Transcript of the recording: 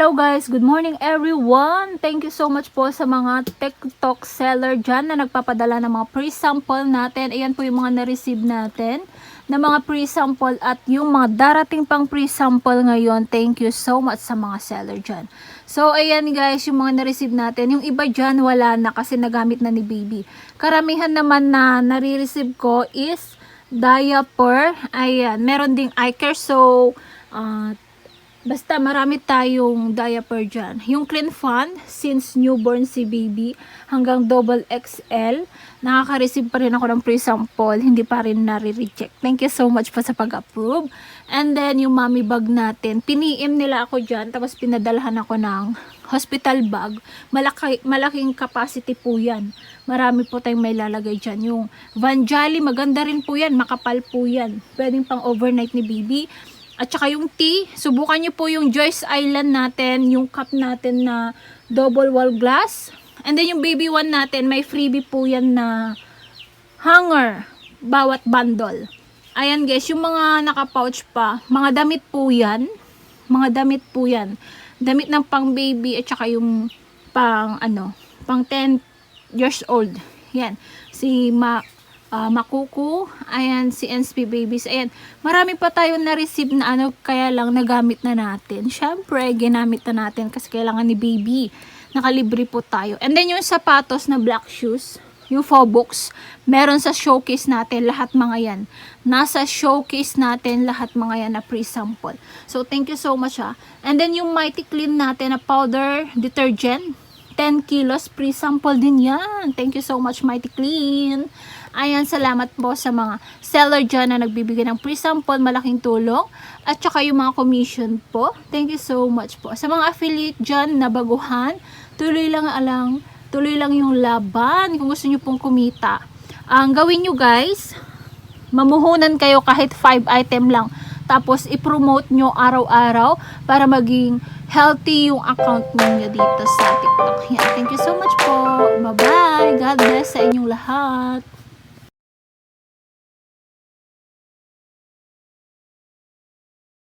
Hello guys, good morning everyone. Thank you so much po sa mga TikTok seller dyan na nagpapadala ng mga pre-sample natin. Ayan po yung mga na-receive natin na mga pre-sample at yung mga darating pang pre-sample ngayon. Thank you so much sa mga seller dyan. So ayan guys, yung mga na-receive natin. Yung iba dyan wala na kasi nagamit na ni baby. Karamihan naman na nare-receive ko is diaper. Ayan, meron ding eye care. So, ah, Basta marami tayong diaper dyan. Yung Clean Fun, since newborn si baby, hanggang double XL, nakaka-receive pa rin ako ng pre-sample, hindi pa rin nare-reject. Thank you so much pa sa pag-approve. And then, yung mommy bag natin, piniim nila ako dyan, tapos pinadalahan ako ng hospital bag. Malaki, malaking capacity po yan. Marami po tayong may lalagay dyan. Yung Van Jolly, maganda rin po yan, makapal po yan. Pwedeng pang overnight ni baby. At saka yung tea, subukan nyo po yung Joyce Island natin, yung cup natin na double wall glass. And then yung baby one natin, may freebie po yan na hanger, bawat bundle. Ayan guys, yung mga naka-pouch pa, mga damit po yan. Mga damit po yan. Damit ng pang baby at saka yung pang ano, pang 10 years old. Yan. Si Ma ah, Makuku, ayan, si NSP Babies, ayan, marami pa tayo na-receive na ano, kaya lang nagamit na natin. Siyempre, ginamit na natin kasi kailangan ni baby. Nakalibre po tayo. And then yung sapatos na black shoes, yung Fobox, meron sa showcase natin lahat mga yan. Nasa showcase natin lahat mga yan na pre-sample. So, thank you so much ha. And then yung Mighty Clean natin na powder detergent, 10 kilos pre-sample din yan. Thank you so much Mighty Clean. Ayan, salamat po sa mga seller dyan na nagbibigay ng pre-sample, malaking tulong. At saka yung mga commission po. Thank you so much po. Sa mga affiliate dyan na baguhan, tuloy lang alang, tuloy lang yung laban kung gusto nyo pong kumita. Ang gawin nyo guys, mamuhunan kayo kahit 5 item lang. Tapos, i-promote nyo araw-araw para maging healthy yung account ninyo dito sa TikTok. Yan. Thank you so much po. Bye-bye. God bless sa inyong lahat.